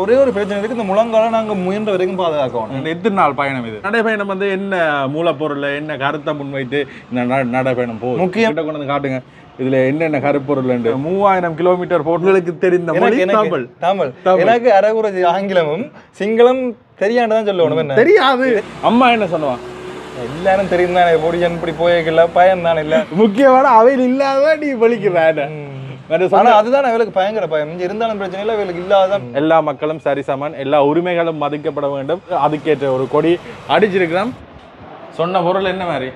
ஒரே ஒரு பிரச்சனை இருக்கு இந்த முழங்கால நாங்க முயன்ற வரைக்கும் பாதுகாக்கணும். இந்த எத்தனை நாள் பயணம் இது? நடைபயணம் வந்து என்ன மூலப்பொருள் என்ன கருத்தை முன்வைத்து இந்த நடைபயணம் போகுது? முக்கியம். கொண்டு வந்து காட்டுங்க. இதுல என்னென்ன கருப்பொருள் மூவாயிரம் கிலோமீட்டர் போட்டுகளுக்கு தெரிந்த மொழி தமிழ். தமிழ். எனக்கு அரைகுறை ஆங்கிலமும் சிங்களம் தெரியாண்டுதான் சொல்லணும் என்ன? தெரியாது. அம்மா என்ன சொல்லுவான் எல்லாரும் தெரியும் தானே பொடியன் இப்படி போயிருக்கல பயம் தானே இல்ல? முக்கியமான அவையில் இல்லாத நீ வலிக்கிற வேற ஆனா அதுதான் அவளுக்கு பயங்கர பயம். இங்க இருந்தாலும் பிரச்சனை இல்லை அவளுக்கு இல்லாதான் எல்லா மக்களும் சரிசமன் எல்லா உரிமைகளும் மதிக்கப்பட வேண்டும். அதுக்கேற்ற ஒரு கொடி அடிச்சிருக்கிறோம் சொன்ன பொருள் என்ன மாதிரி?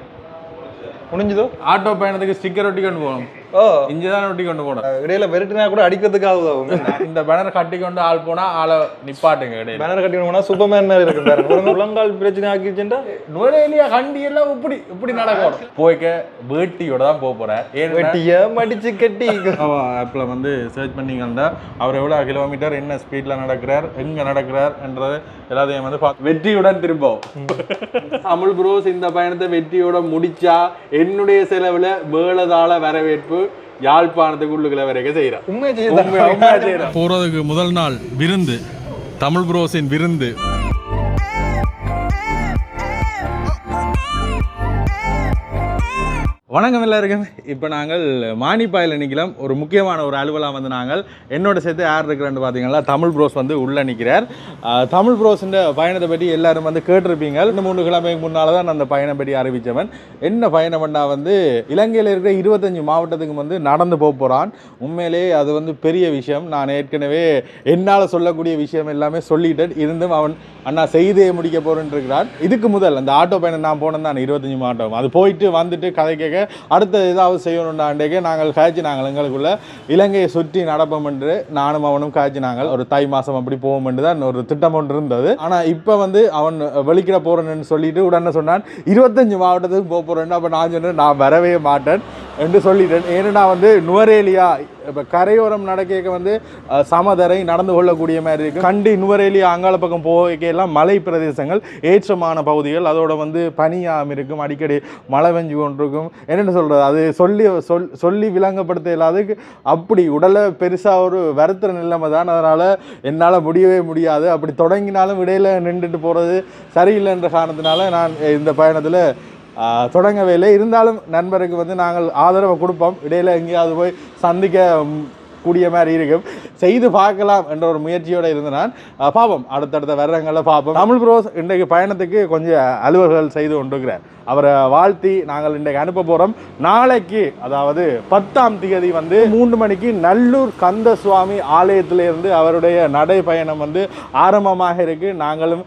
முடிஞ்சதோ ஆட்டோ பயணத்துக்கு ஸ்டிக்கர் ஒட்டி கொண்டு போகணும். இங்கே தான் ஒட்டி கொண்டு போகணும் இடையில விரட்டினா கூட அடிக்கிறதுக்காக உதவும். இந்த பேனர் கட்டி கொண்டு ஆள் போனா ஆளை நிப்பாட்டுங்க இடையில. பேனர் கட்டி போனா சூப்பர்மேன் மாதிரி இருக்கு பாருங்க. ஒரு முழங்கால் பிரச்சனை ஆக்கிச்சுட்டா நுழையிலேயே கண்டி எல்லாம் இப்படி இப்படி நடக்கும் போய்க்க வேட்டியோட தான் போக போறேன். ஏன்னா வெட்டிய மடிச்சு கட்டி. ஆப்பில் வந்து சர்ச் பண்ணீங்கன்னா அவர் எவ்வளோ கிலோமீட்டர் என்ன ஸ்பீடில் நடக்கிறார் எங்கே நடக்கிறார் என்றது எல்லாத்தையும் வந்து வெற்றியுடன் திரும்பவும். அமுல் ப்ரோஸ் இந்த பயணத்தை வெற்றியோட முடிச்சா என்னுடைய செலவில் மேலதாள வரவேற்பு யாழ்ப்பாணத்துக்கு உள்ளுக்குள்ள வரைக்கும் செய்கிறார் உண்மையை செய்ய போகிறதுக்கு முதல் நாள் விருந்து. தமிழ் ப்ரோஸின் விருந்து. வணக்கம் எல்லாருக்கும். இப்போ நாங்கள் மானிப்பாயில் நிற்கலாம் ஒரு முக்கியமான ஒரு அலுவலாக வந்து நாங்கள். என்னோட சேர்த்து யார் இருக்கிறேன்னு பார்த்தீங்கன்னா தமிழ் ப்ரோஸ் வந்து உள்ளே நிற்கிறார். தமிழ் ப்ரோஸின் பயணத்தை பற்றி எல்லாரும் வந்து கேட்டிருப்பீங்க. ரெண்டு மூணு கிழமைக்கு முன்னால் தான் நான் அந்த பயணம் பற்றி அறிவித்தவன். என்ன பயணம் பண்ணால் வந்து இலங்கையில் இருக்கிற இருபத்தஞ்சு மாவட்டத்துக்கு வந்து நடந்து போக போகிறான் உண்மையிலே அது வந்து பெரிய விஷயம். நான் ஏற்கனவே என்னால் சொல்லக்கூடிய விஷயம் எல்லாமே சொல்லிட்டேன். இருந்தும் அவன் அண்ணா செய்தே முடிக்க போகிறேன் இருக்கிறான். இதுக்கு முதல் அந்த ஆட்டோ பயணம் நான் போனேன் தான் இருபத்தஞ்சு மாவட்டம். அது போயிட்டு வந்துட்டு கதை கேட்க அடுத்த ஏதாவது செய்யணும்டாண்டேக்க நாங்கள் காய்ச்சி நாங்கள் எங்களுக்குள்ள இலங்கையை சுற்றி நடப்போம் என்று நானும் அவனும் காய்ச்சி நாங்கள் ஒரு தை மாதம் அப்படி போவோம் என்று தான் ஒரு திட்டம் ஒன்று இருந்தது. ஆனால் இப்போ வந்து அவன் வெளிக்கிட போறேன்னு சொல்லிட்டு உடனே சொன்னான் இருபத்தஞ்சு மாவட்டத்துக்கு போக போறேன்னு. அப்போ நான் சொன்னேன் நான் வரவே மாட்டேன் என்று சொல்லிட்டேன். ஏன்னா வந்து நுவரேலியா இப்போ கரையோரம் நடக்க வந்து சமதரை நடந்து கொள்ளக்கூடிய மாதிரி இருக்குது கண்டி நுவரேலியா அங்கால பக்கம் போக எல்லாம் மலை பிரதேசங்கள் ஏற்றமான பகுதிகள். அதோட வந்து பனியாம் இருக்கும் அடிக்கடி மழை பெஞ்சு கொண்டிருக்கும். என்னென்னு சொல்கிறது அது சொல்லி சொல் சொல்லி விளங்கப்படுத்த இல்லாததுக்கு அப்படி உடலை பெருசாக ஒரு வருத்துற நிலைமை தான். அதனால் என்னால் முடியவே முடியாது. அப்படி தொடங்கினாலும் இடையில நின்றுட்டு போகிறது சரியில்லைன்ற காரணத்தினால நான் இந்த பயணத்தில் தொடங்கவே இல்லை. இருந்தாலும் நண்பருக்கு வந்து நாங்கள் ஆதரவை கொடுப்போம். இடையில் எங்கேயாவது போய் சந்திக்க கூடிய மாதிரி இருக்கும். செய்து பார்க்கலாம் என்ற ஒரு முயற்சியோடு இருந்து நான் ஆஹ் அடுத்தடுத்த வருடங்களில் பார்ப்போம் தமிழ் ப்ரோஸ் இன்றைக்கு பயணத்துக்கு கொஞ்சம் அலுவல்கள் செய்து கொண்டிருக்கிறார். அவரை வாழ்த்தி நாங்கள் இன்றைக்கு அனுப்ப போகிறோம் நாளைக்கு அதாவது பத்தாம் தேதி வந்து மூன்று மணிக்கு நல்லூர் கந்த சுவாமி ஆலயத்திலிருந்து அவருடைய நடைப்பயணம் வந்து ஆரம்பமாக இருக்குது நாங்களும்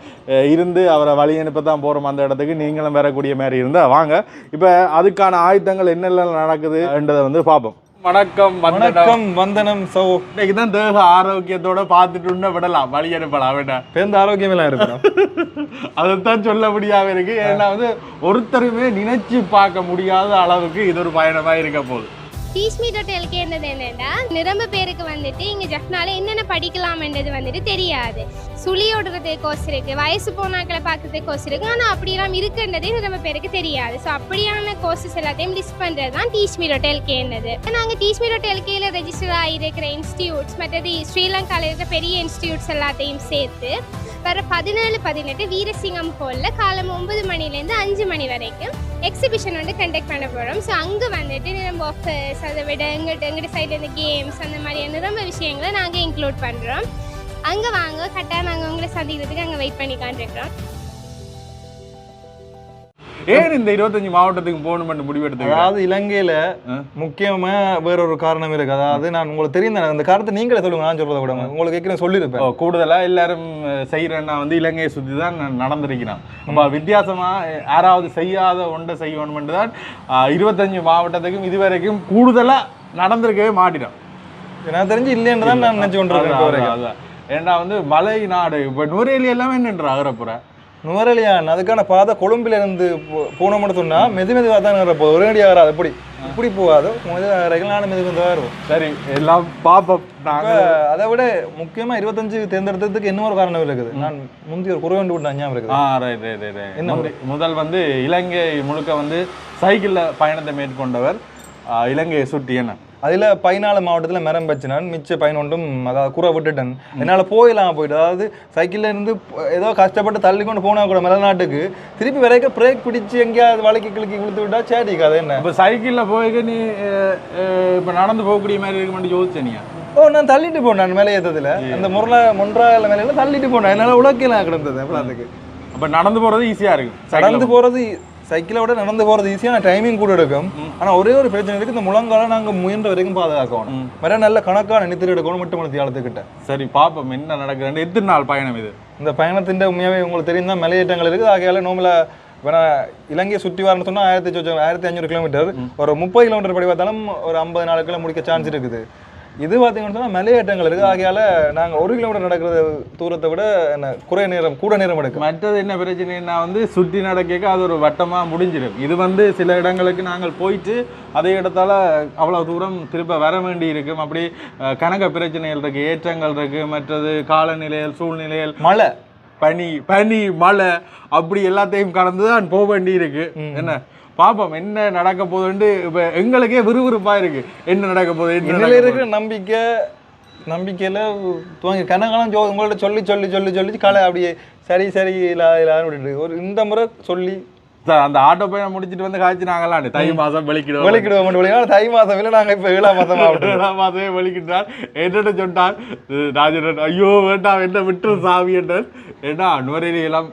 இருந்து அவரை வழி அனுப்ப தான் போகிறோம் அந்த இடத்துக்கு. நீங்களும் வரக்கூடிய மாதிரி இருந்தால் வாங்க. இப்போ அதுக்கான ஆயுதங்கள் என்னெல்லாம் நடக்குது என்றதை வந்து பார்ப்போம் வணக்கம் வணக்கம் வந்தனம் சோ. இன்னைக்கு தான் தேக ஆரோக்கியத்தோட பார்த்துட்டு விடலாம். வழி அனுப்பலாம் வேண்டாம் பேருந்து ஆரோக்கியமெல்லாம் இருக்கணும் அதைத்தான் சொல்ல முடியாம இருக்கு. ஏன்னா வந்து ஒருத்தருமே நினைச்சு பார்க்க முடியாத அளவுக்கு இது ஒரு பயணமா இருக்க போகுது. டீஸ்மி ஹோட்டலுக்கு என்னது என்னென்னா நிரம்ப பேருக்கு வந்துட்டு இங்கே ஜஃப்னால என்னென்ன படிக்கலாம்ன்றது வந்துட்டு தெரியாது. சுழி ஓடுறது கோர்ஸ் இருக்கு வயசு போனாக்களை பார்க்கறது கோர்ஸ் இருக்கு ஆனால் அப்படிலாம் இருக்குன்றதே நிரம்ப பேருக்கு தெரியாது. ஸோ அப்படியான கோர்சஸ் எல்லாத்தையும் லிஸ்ட் பண்ணுறது தான் டீஸ்மி ஹோட்டலுக்கு என்னது. நாங்கள் டீஸ்மி ஹோட்டலுக்கு ரெஜிஸ்டர் ஆகிருக்கிற இன்ஸ்டியூட்ஸ் மற்றது ஸ்ரீலங்காவில் இருக்கிற பெரிய இன்ஸ்டியூட்ஸ் எல்லாத்தையும் சேர்த்து வர பதினேழு பதினெட்டு வீரசிங்கம் ஹோலில் காலம் ஒன்பது மணிலேருந்து அஞ்சு மணி வரைக்கும் எக்ஸிபிஷன் வந்து கண்டக்ட் பண்ண போகிறோம் ஸோ அங்கே வந்துட்டு நம்ம ஆஃபர்ஸ் அதை விட எங்கிட்ட எங்கிட்ட சைடில் இந்த கேம்ஸ் அந்த மாதிரியான ரொம்ப விஷயங்களை நாங்கள் இன்க்ளூட் பண்ணுறோம் அங்கே வாங்க கட்டாயம் நாங்கள் உங்களை சந்திக்கிறதுக்கு அங்கே வெயிட் பண்ணிக்கான் இருக்கிறோம் ஏன் இந்த இருபத்தஞ்சு மாவட்டத்துக்கு போகணும்னு முடிவெடுத்தீங்க? அதாவது இலங்கையில முக்கியமா வேற ஒரு காரணம் இருக்கு. அதாவது நான் உங்களுக்கு தெரியும் அந்த காரணத்தை நீங்களே சொல்லுங்க நான் சொல்றதை விட. உங்களுக்கு ஏற்கனவே சொல்லியிருப்பேன். கூடுதலா எல்லாரும் செய்யறேன்னா வந்து இலங்கையை சுத்தி தான் ந- நடந்திருக்கிறான். நம்ம வித்தியாசமா யாராவது செய்யாத ஒன்றை செய்யணும்னு தான் இருபத்தஞ்சு மாவட்டத்துக்கும் இதுவரைக்கும் கூடுதலா நடந்திருக்கவே மாட்டிடும் நான் தெரிஞ்சு இல்லைன்னு தான் நான் நினைச்சு கொண்டிருக்கேன் ஏன்னா வந்து மலை நாடு இப்ப நுரேலி எல்லாமே நின்று அகரப்புற. நுவரலியான் அதுக்கான பாதை கொழும்புல இருந்து போன மட்டும் சொன்னா மெது மெதுவாக தான் இருப்போம் ஒரேடியாக வராது. எப்படி? இப்படி போகாது. நானும் மெது மெதுவாக இருக்கும் சரி எல்லாம் பாப்போம். நாங்க இப்ப அதை விட முக்கியமா இருபத்தஞ்சு தேர்ந்தெடுத்ததுக்கு இன்னொரு காரணம் இருக்குது. நான் முந்தைய ஒரு குறைவண்டு விட்டு ஞாபகம் இருக்குது. ஆ ரைட் ரைட் ரைட் என்ன முத- முதல் வந்து இலங்கை முழுக்க வந்து சைக்கிளில் பயணத்தை மேற்கொண்டவர் இலங்கையை சுற்றி என்ன அதில் பதினாலு மாவட்டத்தில் மரம் வச்சினான் மிச்ச பதினொன்றும் அதாவது குறை விட்டுட்டேன். என்னால் போயிடலாம் போயிட்டு அதாவது சைக்கிள்ல இருந்து ஏதோ கஷ்டப்பட்டு தள்ளி கொண்டு போனா கூட மலைநாட்டுக்கு திருப்பி வரைக்கும் பிரேக் பிடிச்சி எங்கேயாவது வளைக்கி கிழக்கி கொடுத்து விட்டா சேடிக்கு அது என்ன? இப்போ சைக்கிளில் போய்க்கு நீ இப்போ நடந்து போகக்கூடிய மாதிரி இருக்குமென்னு யோசிச்சனியா ஓ நான் தள்ளிட்டு போனேன் மேலே ஏற்றதுல அந்த முரளா மொன்றால மேலே தள்ளிட்டு போனேன். என்னால் உலக்கலாம் கிடந்தது அப்போ நடந்து போகிறது ஈஸியாக இருக்கு நடந்து போகிறது சைக்கிளை விட நடந்து போகிறது ஈஸியாக டைமிங் கூட எடுக்கும். ஆனால் ஒரே ஒரு பிரச்சனை இருக்குது இந்த முழங்கால நாங்கள் முயன்ற வரைக்கும் பாதுகாக்கணும். வேற நல்ல கணக்கான நித்திர எடுக்கணும் மட்டும் மணி காலத்துக்கிட்ட சரி பாப்போம். என்ன நடக்குதுன்னு எத்தனை நாள் பயணம் இது? இந்த பயணத்தின் உண்மையாகவே உங்களுக்கு தெரியும் தான் மலையேற்றங்கள் இருக்குது. ஆகையால நோம்பில் இப்போ இலங்கையை சுற்றி வரணும்னு சொன்னால் ஆயிரத்தி ஆயிரத்தி ஐநூறு கிலோமீட்டர் ஒரு முப்பது கிலோமீட்டர் படி பார்த்தாலும் ஒரு ஐம்பது நாளுக்குள்ள முடிக்க சான்ஸ் இருக்குது. இது பார்த்தீங்கன்னு சொன்னால் மலையேற்றங்கள் இருக்குது ஆகையால நாங்கள் ஒரு கிலோமீட்டர் நடக்கிற தூரத்தை விட என்ன குறை நேரம் கூட நேரம் எடுக்கும். மற்றது என்ன பிரச்சனைனா வந்து சுற்றி நடக்க அது ஒரு வட்டமாக முடிஞ்சிடும். இது வந்து சில இடங்களுக்கு நாங்கள் போயிட்டு அதே இடத்தால அவ்வளோ தூரம் திரும்ப வர வேண்டி இருக்கும். அப்படி கணக்க பிரச்சனைகள் இருக்கு ஏற்றங்கள் இருக்கு. மற்றது காலநிலைகள் சூழ்நிலைகள் மழை. பனி பனி மழை அப்படி எல்லாத்தையும் கடந்து தான் போக வேண்டி இருக்கு. என்ன? பாப்போம் என்ன நடக்க போகுதுன்ட்டு இப்போ எங்களுக்கே விறுவிறுப்பா இருக்கு. என்ன நடக்க போகுது என்ன இருக்கிற நம்பிக்கை நம்பிக்கையில துவங்கி கனகாலம் ஜோ உங்கள்ட்ட சொல்லி சொல்லி சொல்லி சொல்லி காலை அப்படியே சரி சரி இல்ல இல்லான்னு விட்டுட்டு ஒரு இந்த முறை சொல்லி சார் அந்த ஆட்டோ பயணம் முடிச்சிட்டு வந்து காய்ச்சி நாங்களாம் தை மாசம் வெளிக்கிடுவோம். வெளிக்கிடுவோம் மட்டும் தை மாதம் இல்லை நாங்கள் இப்போ ஏழாம் மாதம் ஏழாம் மாதமே வெளிக்கிட்டார் என்னட்ட சொன்னார் ராஜன் ஐயோ வேண்டாம் என்ன விட்டு சாவி என்றார் ஏன்னா நுரையீரல் எல்லாம்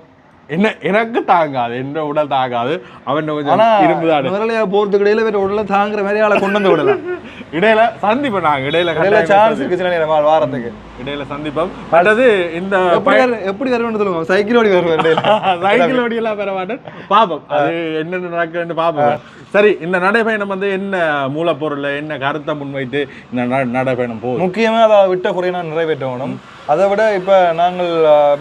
என்ன எனக்கு தாங்காது என்ன உடல் தாங்காது. அவன் கொஞ்சம் இரும்புதாடு. முதலையா போறதுக்கு இடையில வேற உடல தாங்குற மாதிரி ஆளை கொண்டு வந்து விடலாம். இடையில சந்திப்போம் நாங்க இடையில இடையில கட்டாயம் சான்ஸ் இருக்கு சில நேரம் வாரத்துக்கு. இடையில சந்திப்போம். மற்றது இந்த எப்படி வரு- எப்படி வருவேன்னு சொல்லுவோம் சைக்கிள் ஓடி வருவேன் இடையில. சைக்கிள் ஓடியெல்லாம் பெற மாட்டேன். பாப்போம். அது என்னென்ன நடக்குதுன்னு பாப்போம். சரி இந்த நடைபயணம் வந்து என்ன மூலப்பொருள் என்ன கருத்தை முன்வைத்து இந்த நடைபயணம் போகுது? முக்கியமா அதை விட்ட குறையை நான் நிறைவேற்றணும். அதை விட இப்போ நாங்கள்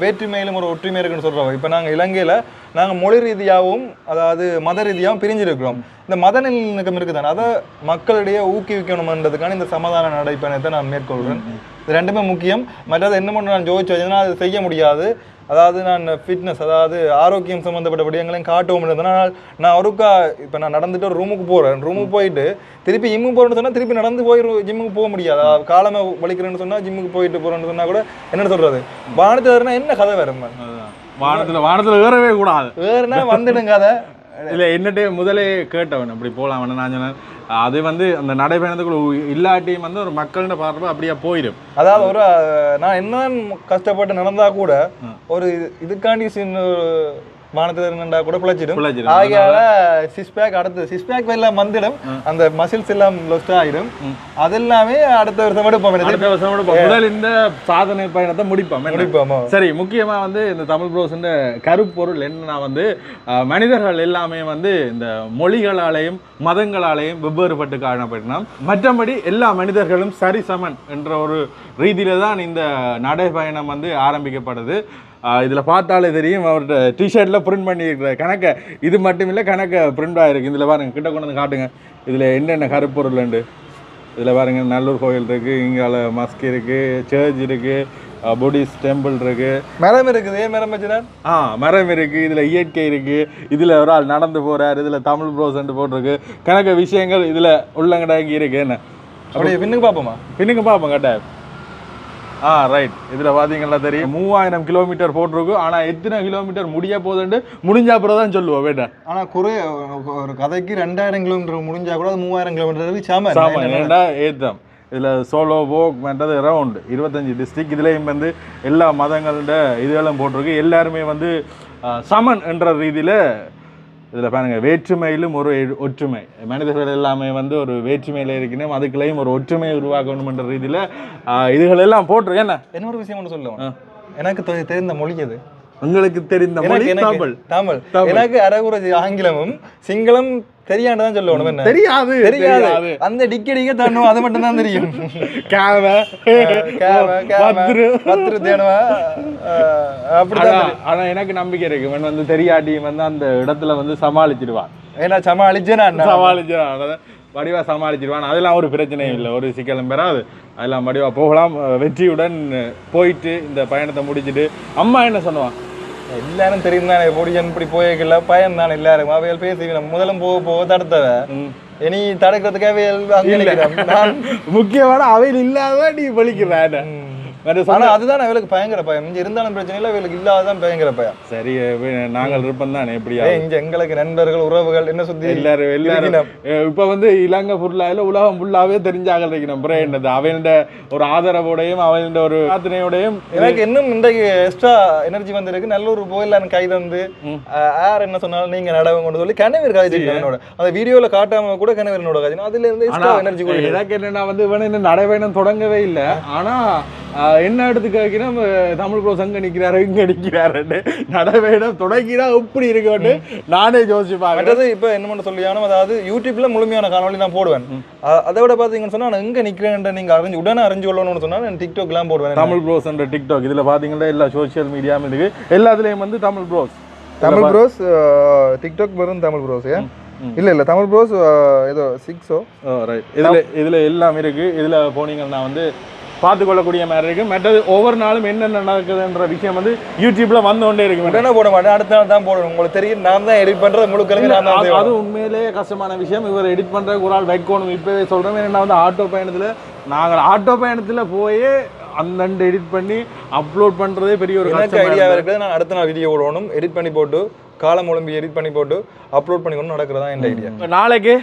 வேற்றுமையிலும் ஒரு ஒற்றுமை இருக்குன்னு சொல்கிறோம் இப்போ நாங்கள் இலங்கையில் நாங்கள் மொழி ரீதியாகவும் அதாவது மத ரீதியாகவும் பிரிஞ்சிருக்கிறோம். இந்த மத நல்லிணக்கம் இருக்குதானே? அதை மக்களிடையே ஊக்குவிக்கணும்ன்றதுக்கான இந்த சமாதான நடைப்பயணத்தை நான் மேற்கொள்கிறேன் இது ரெண்டுமே முக்கியம். மற்றது என்ன பண்ண நான் ஜோதிச்சு வச்சதுன்னா அது செய்ய முடியாது? அதாவது நான் ஃபிட்னஸ் அதாவது ஆரோக்கியம் சம்மந்தப்பட்ட விடயங்களையும் காட்டுவோம் இருந்ததுனால் நான் ஒருக்கா இப்போ நான் நடந்துட்டு ஒரு ரூமுக்கு போகிறேன் ரூமுக்கு போயிட்டு திருப்பி ஜிம்முக்கு போகிறேன்னு சொன்னால் திருப்பி நடந்து போய் ஜிம்முக்கு போக முடியாது. காலமே வலிக்கிறேன்னு சொன்னால் ஜிம்முக்கு போயிட்டு போகிறேன்னு சொன்னால் கூட என்னன்னு சொல்கிறது வானத்தில் என்ன கதை அதுதான். வானத்துல வானத்துல ஏறவே கூடாது. வேறுனா வந்துடுங்க கதை. இல்ல என்னட்டே முதலே கேட்டவன். அப்படி போலாம் நான் சொன்னேன். அது வந்து அந்த நடைபயணத்துக்குள்ள இல்லாட்டியும் வந்து ஒரு மக்கள்கிட்ட பார்வை அப்படியே போயிடும். அதாவது ஒரு நான் என்னதான் கஷ்டப்பட்டு நடந்தா கூட ஒரு இது- இதுக்காண்டி சின்ன வானத்தில் இருந்தா கூட பிழைச்சிடும். ஆகையால சிக்ஸ் பேக் அடுத்து சிக்ஸ் பேக் எல்லாம் வந்துடும் அந்த மசில்ஸ் எல்லாம் லொஸ்ட் ஆகிடும் அதெல்லாமே அடுத்த வருஷம் எடுப்போம் அடுத்த வருஷம் போ- முதல் இந்த சாதனை பயணத்தை முடிப்போம்? முடிப்போமா. சரி முக்கியமா வந்து இந்த தமிழ் ப்ரோஸுன்ற கருப்பொருள் என்னன்னா வந்து மனிதர்கள் எல்லாமே வந்து இந்த மொழிகளாலேயும் மதங்களாலேயும் வெவ்வேறுபட்டு காணப்படணும் மற்றபடி எல்லா மனிதர்களும் சரிசமன் என்ற ஒரு ரீதியில தான் இந்த நடைபயணம் வந்து ஆரம்பிக்கப்படுது. இதுல பார்த்தாலே தெரியும் அவர்கிட்ட டிஷர்ட்ல பிரிண்ட் பண்ணியிருக்கிற கணக்கை. இது மட்டும் இல்லை கணக்கை பிரிண்ட் ஆயிருக்கு. இதுல பாருங்க கிட்ட கொண்டு வந்து காட்டுங்க. இதுல என்னென்ன கருப்பொருள் உண்டு இதில் பாருங்க நல்லூர் கோயில் இருக்கு இங்கால மஸ்க் இருக்கு சர்ச் இருக்கு புடிஸ்ட் டெம்பிள் இருக்கு. மரம் இருக்குது ஏன் மரம் வச்சுனா ஆ மரம் இருக்கு இதுல இயற்கை இருக்கு இதுல ஒரு ஆள் நடந்து போறாரு இதுல தமிழ் ப்ரோசன்ட் போட்டிருக்கு. கணக்க விஷயங்கள் இதுல உள்ளங்கடாங்கி இருக்கு என்ன? அப்படியே பின்னுக்கு பார்ப்போமா? பின்னுக்கு பார்ப்போம் கட்டாயம். ஆ ரைட் இதுல பாத்தீங்கன்னா தெரியும். மூவாயிரம் கிலோமீட்டர் போட்டிருக்கு. ஆனா எத்தனை கிலோமீட்டர் முடிய போகுதுன்ட்டு முடிஞ்ச அப்புறம் தான் சொல்லுவோம். வேட்டா. ஆனா குறை ஒரு கதைக்கு ரெண்டாயிரம் கிலோமீட்டர் முடிஞ்சா கூட மூவாயிரம் கிலோமீட்டர் சாம சாமா ஏன்டா ஏத்தம்? இதில் சோலோ போக் மற்றது ரவுண்ட் இருபத்தஞ்சி டிஸ்ட்ரிக் இதுலேயும் வந்து எல்லா மதங்களோட இதுகளும் போட்டிருக்கு. எல்லாருமே வந்து சமன் என்ற ரீதியில் இதில் பாருங்க வேற்றுமையிலும் ஒரு ஒற்றுமை. மனிதர்கள் எல்லாமே வந்து ஒரு வேற்றுமையில் இருக்கணும் அதுக்குள்ளேயும் ஒரு ஒற்றுமையை உருவாக்கணும்ன்ற ரீதியில் இதுகள் எல்லாம் போட்டிருக்கு. என்ன? இன்னொரு விஷயம் ஒன்று சொல்லுவேன் எனக்கு தெரிந்த மொழி அது உங்களுக்கு தெரிந்த மொழி தமிழ். தமிழ். எனக்கு அரைகுறை ஆங்கிலமும் சிங்களம் தெரியாண்டுதான் சொல்லணும் என்ன? தெரியாது தெரியாது. அந்த டிக்கடிக்க தண்ணும் அது மட்டும் தான் தெரியும். கேவ கேவ, பத்ரு. பத்ரு தேனுவா, அஹ், அப்படிதான் ஆனா- எனக்கு நம்பிக்கை இருக்கு. இவன் வந்து தெரியாட்டியும் வந்து அந்த இடத்துல வந்து சமாளிச்சிடுவான். ஏன்னா சமாளிச்சேனா அதான். வடிவா சமாளிச்சிடுவான். அதெல்லாம் ஒரு பிரச்சனையும் இல்லை. ஒரு சிக்கலும் பெறாது. அதெல்லாம் வடிவா போகலாம். வெற்றியுடன் போயிட்டு இந்த பயணத்தை முடிச்சிட்டு அம்மா என்ன சொன்னவான் எல்லாரும் தெரியும் தானே பொடியன் இப்படி போய்க்கல பயம் தானே எல்லாரும் அவையல் பேசி முதலும் போக போக தடுத்தவ இனி தடுக்கிறதுக்கு அவையல் அங்க நிக்கிறேன். நான் முக்கியமான அவையில் இல்லாத நீ பலிக்கிறான் ஆனா அதுதான் அவளுக்கு பயங்கர பயம். இங்க இருந்தாலும் பிரச்சனை இல்லை அவளுக்கு இல்லாததான் பயங்கர பயம். சரி நாங்கள் இருப்போம் தானே எப்படியா இங்க எங்களுக்கு நண்பர்கள் உறவுகள் என்ன சுத்தி எல்லாரும் எல்லாரும். இப்ப வந்து இலங்கை ஃபுல்லாக உலகம் ஃபுல்லாவே தெரிஞ்சாக இருக்கணும் அப்புறம் என்னது அவனோட ஒரு ஆதரவோடையும் அவனோட ஒரு பிரார்த்தனையோடையும் எனக்கு இன்னும் இன்றைக்கு எக்ஸ்ட்ரா எனர்ஜி வந்திருக்கு. நல்லூர் போயில எனக்கு கை தந்து யார் என்ன சொன்னாலும் நீங்க நடவங்க கொண்டு சொல்லி கனவீர் காய்ச்சி என்னோட. அந்த வீடியோல காட்டாம கூட கனவீரனோட காய்ச்சி அதுல இருந்து எனர்ஜி எனக்கு என்னன்னா வந்து இவன் என்ன நடைபயணம் தொடங்கவே இல்லை. ஆனா என்ன எடுத்து கேட்கிறோம் தமிழ் ப்ரோஸ் அங்க நிக்கிறாரு இங்க நிக்கிறாருன்னு. நடைபயணம் தொடங்கினா எப்படி இருக்குன்னு நானே யோசிச்சு பார்க்கறேன் மற்றது இப்ப என்ன பண்ண சொல்லியானோ அதாவது யூடியூப்ல முழுமையான காணொளி நான் போடுவேன். அதை விட பாத்தீங்கன்னு சொன்னா நான் எங்க நிக்கிறேன் நீங்க அறிஞ்சு உடனே அறிஞ்சு கொள்ளணும்னு சொன்னா நான் டிக்டாக் எல்லாம் போடுவேன். தமிழ் ப்ரோஸ் என்ற டிக்டாக் இதுல பாத்தீங்கன்னா எல்லா சோஷியல் மீடியாவும் இருக்கு. எல்லாத்துலயும் வந்து Tamil bros. Tamil bros TikTok வரும் தமிழ் ப்ரோஸ் இல்ல இல்ல தமிழ் ப்ரோஸ் ஏதோ சிக்ஸோ ரைட் இதுல இதுல எல்லாம் இருக்கு. இதுல போனீங்கன்னா வந்து பார்த்து கொள்ளக்கூடிய மாதிரி இருக்கு. மற்றது ஒவ்வொரு நாளும் என்னென்ன நடக்குதுன்ற விஷயம் வந்து யூடியூப்ல வந்து கொண்டே இருக்கு. உடனே போட மாட்டேன் அடுத்த நாள் தான் போடுவேன் உங்களுக்கு தெரியும். நான் தான் எடிட் பண்றது முழு கிழங்கு நான் தான் அது- உண்மையிலேயே கஷ்டமான விஷயம். இவர் எடிட் பண்ற ஒரு ஆள் வைக்கணும். இப்பவே சொல்றேன். ஏன்னா வந்து ஆட்டோ பயணத்துல நாங்கள் ஆட்டோ பயணத்துல போய் அந்தண்டு எடிட் பண்ணி அப்லோட் பண்றதே பெரிய ஒரு எனக்கு கஷ்டமா ஐடியா இருக்கு. இருக்குது. நான் அடுத்த நாள் வீடியோ போடணும். எடிட் பண்ணி போட்டு காலம் ஒழும்பி எடிட் பண்ணி போட்டு அப்லோட் பண்ணி கொண்டு நடக்கிறதா என் ஐடியா இப்ப நாளைக்கு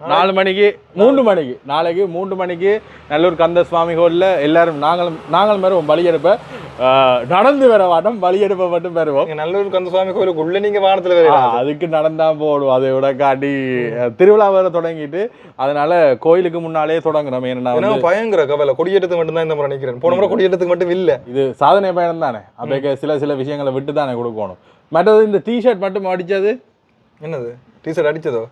நாலு மணிக்கு மூன்று மணிக்கு. நாளைக்கு மூன்று மணிக்கு நல்லூர் கந்த சுவாமி கோயிலில் எல்லாரும் நாங்களும் நாங்கள் பெறுவோம் பலியெடுப்ப நடந்து வர மாட்டோம் பலியெடுப்ப மட்டும் நீங்க நல்லூர் கந்தசுவாமி கோயிலுக்கு உள்ள நீங்க வானத்துல வேற அதுக்கு நடந்தா போடும் அதை விட காட்டி திருவிழா வேற தொடங்கிட்டு அதனால கோயிலுக்கு முன்னாலே தொடங்குறோம். ஏன்னா பயங்கர கவலை. கொடியேற்றத்துக்கு மட்டும் தான் இந்த முறை நிக்கிறேன். போன முறை கொடியேற்றத்துக்கு மட்டும் இல்ல. இது சாதனை பயணம் தானே. அப்போ சில சில விஷயங்களை விட்டு தானே கொடுக்கணும். மற்றது இந்த டிஷர்ட் மட்டும் அடிச்சது என்னது? டிஷர்ட் அடிச்சதோ.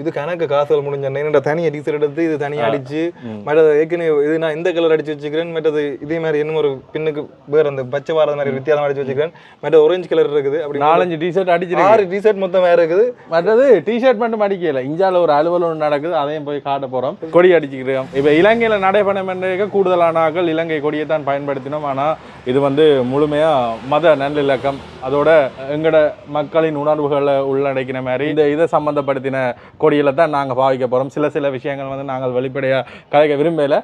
இது கணக்கு காசுகள் முடிஞ்ச என்னோட தனியா டிஷர்ட் எடுத்து இது தனியா அடிச்சு மற்றது ஏற்கனவே இது நான் இந்த கலர் அடிச்சு வச்சுக்கிறேன் மற்றது இதே மாதிரி இன்னும் ஒரு பின்னுக்கு வேற அந்த பச்சை வார மாதிரி வித்தியாசம் அடிச்சு வச்சுக்கிறேன். மற்ற orange கலர் இருக்குது அப்படி நாலஞ்சு டிஷர்ட் அடிச்சிருக்கு. ஆறு டிஷர்ட் மொத்தம் வேற இருக்குது. மற்றது டிஷர்ட் மட்டும் அடிக்கல. இந்தியாவில் ஒரு அலுவல் ஒன்று நடக்குது அதையும் போய் காட்ட போறோம். கொடி அடிச்சுக்கிறோம் இப்போ இலங்கையில் நடைபயணம் என்ற கூடுதலான ஆட்கள் இலங்கை கொடியை தான் பயன்படுத்தினோம். ஆனா இது வந்து முழுமையா மத நல்லிலக்கம் அதோட எங்கட மக்களின் உணர்வுகளை உள்ளடக்கின மாதிரி. இந்த இதை சம்பந்தப்படுத்தின கொடியில தான் நாங்க பாவிக்க போறோம். சில சில விஷயங்கள் வந்து நாங்கள் வெளிப்படையா கதைக்க விரும்பல.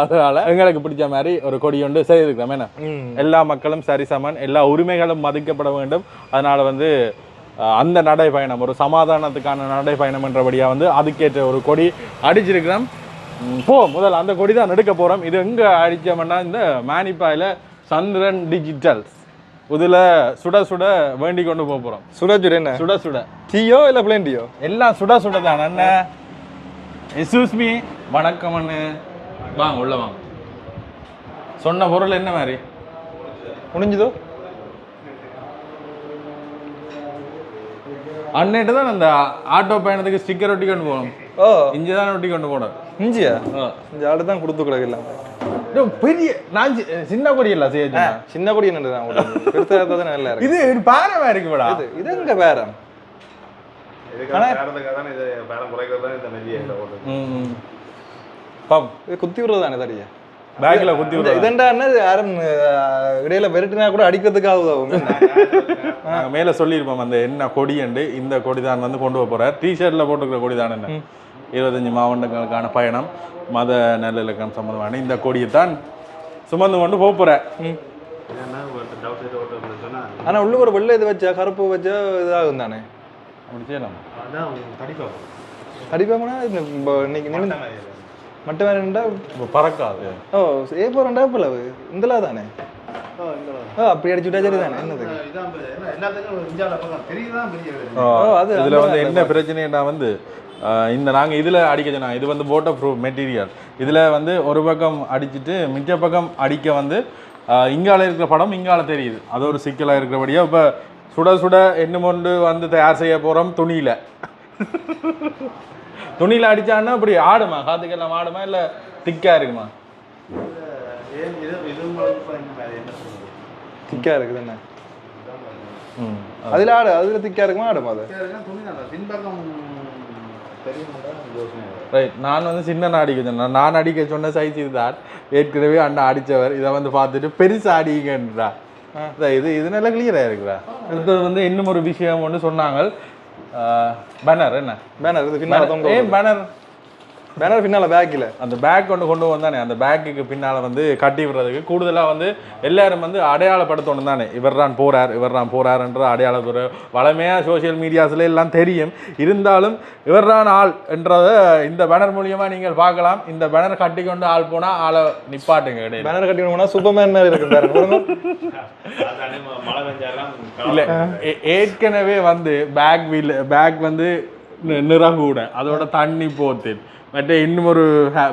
அதனால எங்களுக்கு பிடிச்ச மாதிரி ஒரு கொடி ஒன்று செய்திருக்கிறோம். என்ன. எல்லா மக்களும் சரிசமன் எல்லா உரிமைகளும் மதிக்கப்பட வேண்டும். அதனால வந்து அந்த நடைப்பயணம் ஒரு சமாதானத்துக்கான நடைப்பயணம் என்றபடியா வந்து அதுக்கேற்ற ஒரு கொடி அடிச்சிருக்கிறோம். போ முதல்ல அந்த கொடி தான் எடுக்க போறோம். இது எங்க அடிச்சோம்னா இந்த மேனிப்பாயில சந்திரன் டிஜிட்டல்ஸ் இதுல சுட சுட வேண்டி கொண்டு போக போறோம் சுடாச்சுடு என்ன? சுட சுட. டீயோ இல்ல பிளேன் டீயோ? எல்லாம் சுட சுட தான். அண்ணன் எஸ்யூஸ் மீ வணக்கம் அண்ணு. வாங்க உள்ள வாங்க. சொன்ன பொருள் என்ன மாதிரி? முடிஞ்சுதோ? அன்னைட்டு தான் அந்த ஆட்டோ பயணத்துக்கு ஸ்டிக்கர் ஒட்டி கொண்டு போகணும். ஓ. இஞ்சி தான் ஒட்டி கொண்டு போகணும் இஞ்சியா? இந்த ஆடு தான் கொடுத்து கிடக்கு இல்லாம இது பெரிய நான் சின்ன கொடி இல்ல செய்ய சொன்னா. கொடி என்னது தான் பெருசா நல்லா இருக்கு. இது பாரமா இருக்கு விடா. இது இது எங்க இது குத்தி விடுறது தானே தடியா? பேக்ல குத்தி இந்த விடுறா. இதண்டா யாரும் இடையில விரட்டினா கூட அடிக்கிறதுக்காக என்ன? மேல சொல்லியிருப்போம் அந்த என்ன கொடி அண்டு இந்த கொடி தான் வந்து கொண்டு போக போறார். டிஷர்ட்ல போட்டுக்கிற கொடி தான் என்ன? இருபத்தஞ்சு மாவட்டங்களுக்கான பயணம் மத நல்லிலக்கம் சம்பந்தமான இந்த கொடியை தான் சுமந்து கொண்டு போக போற. ஆனா உள்ள ஒரு வெள்ளை இது வச்சா கருப்பு வச்சா இதாகும் தானே? அப்படி செய்யலாம். அடிப்பாங்கன்னா இன்னைக்கு மட்டும் வேற ரெண்டா பறக்காது. ஓ ஏ போர் ரெண்டா பிளவு இந்தலா தானே? ஓ அப்படி அடிச்சு விட்டா சரி தானே என்னது ஓ, அது இதுல வந்து என்ன பிரச்சனைனா வந்து இந்த நாங்க இதுல அடிக்க சொன்னா இது வந்து வாட்டர் ப்ரூஃப் மெட்டீரியல் இதுல வந்து ஒரு பக்கம் அடிச்சிட்டு மிச்ச பக்கம் அடிக்க வந்து இங்கால இருக்கிற படம் இங்கால தெரியுது. அது ஒரு சிக்கலா இருக்கிறபடியா இப்ப சுட சுட என்ன கொண்டு வந்து தயார் செய்ய போறோம் துணியில. துணியில அடிச்சான்னா அப்படி ஆடுமா? காத்துக்கெல்லாம் ஆடுமா? இல்ல திக்கா இருக்குமா? திக்கா இருக்குது என்ன ம். அதுல ஆடு அதுல திக்கா இருக்குமா? ஆடுமா அது? ரைட் நான் வந்து சின்ன அடிக்க சொன்னேன் நான் அடிக்க சொன்ன சைஸ் இதுதான். ஏற்கனவே அண்ணா அடிச்சவர். இதை வந்து பார்த்துட்டு பெருசா அடிங்கன்றா. இது இது நல்லா கிளியரா இருக்குதா? அடுத்தது வந்து இன்னும் ஒரு விஷயம் ஒன்று சொன்னாங்க. பேனர் என்ன? பேனர் இது பேனர் பேனர் பின்னால பேக்கில் அந்த பேக் கொண்டு கொண்டு வந்தானே அந்த பேக்குக்கு பின்னால வந்து கட்டி விடுறதுக்கு கூடுதலா வந்து எல்லாரும் வந்து அடையாளப்படுத்தணும் தானே. இவர் தான் போறார் இவர் தான் போறாருன்ற அடையாளத்துறை வளமையா சோஷியல் மீடியாஸ்ல எல்லாம் தெரியும். இருந்தாலும் இவர் தான் ஆள் என்றத இந்த பேனர் மூலியமா நீங்கள் பார்க்கலாம். இந்த பேனர் கட்டி கொண்டு ஆள் போனா ஆளை நிப்பாட்டுங்க இடையில. பேனர் கட்டிக்கணும்னா சூப்பர்மேன் மாதிரி இருக்கு இல்ல ஏற்கனவே வந்து பேக் வீல் பேக் வந்து நிறகூட. அதோட தண்ணி போத்தில். மற்ற இன்னும் ஒரு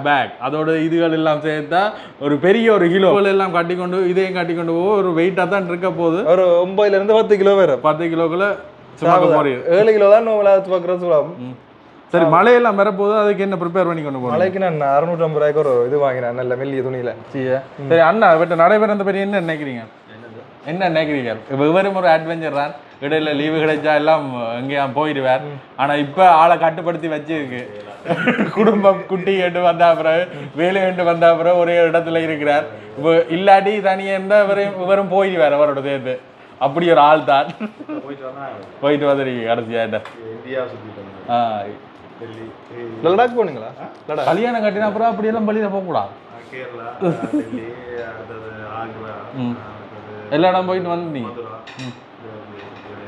பேக் அதோட இதுகள் எல்லாம் சேர்த்தா ஒரு பெரிய ஒரு கிலோ எல்லாம் கட்டி கொண்டு இதையும் கட்டி கொண்டு போக ஒரு வெயிட்டாக தான் இருக்க போகுது. ஒரு ஒன்பதுல இருந்து பத்து கிலோ வரும். பத்து கிலோக்குள்ள ஏழு கிலோ தான் சூழம் சரி மழையெல்லாம் வரப்போது அதுக்கு என்ன ப்ரிப்பேர் பண்ணி கொண்டு போகணும் மலைக்கு நான் அறுநூற்றம்பது ரூபாய்க்கு ஒரு இது வாங்கினேன் நல்ல மெல்லிய துணியில. சரி அண்ணா இவட்ட நடைபெறத பற்றி என்ன நினைக்கிறீங்க? என்ன நினைக்கிறீங்க இவரும் ஒரு அட்வென்ச்சர் தான். இடையில லீவு கிடைச்சா எல்லாம் எங்கேயும் போயிடுவார். ஆனா இப்ப ஆளை கட்டுப்படுத்தி வச்சிருக்கு. குடும்பம் குட்டி கேட்டு வந்த அப்புறம் வேலை கேட்டு வந்த அப்புறம் ஒரே இடத்துல இருக்கிறார். இப்போ இல்லாட்டி தனியா இருந்தா இவரையும் இவரும் போயிடுவார் அவரோட சேர்த்து அப்படி ஒரு ஆள் தான். போயிட்டு வந்தா போயிட்டு வந்துருக்கீங்க கடைசியாட்ட வந்தேன் ஆ. டெல்லி. லடாக் போனீங்களா? கல்யாணம் கட்டின அப்புறம் அப்படியெல்லாம் வெளியில போகக்கூடாது கேரளா டெல்லி அடுத்தது ஆக்ரா ம். அடுத்தது எல்லா இடம் போயிட்டு வந்தீங்க.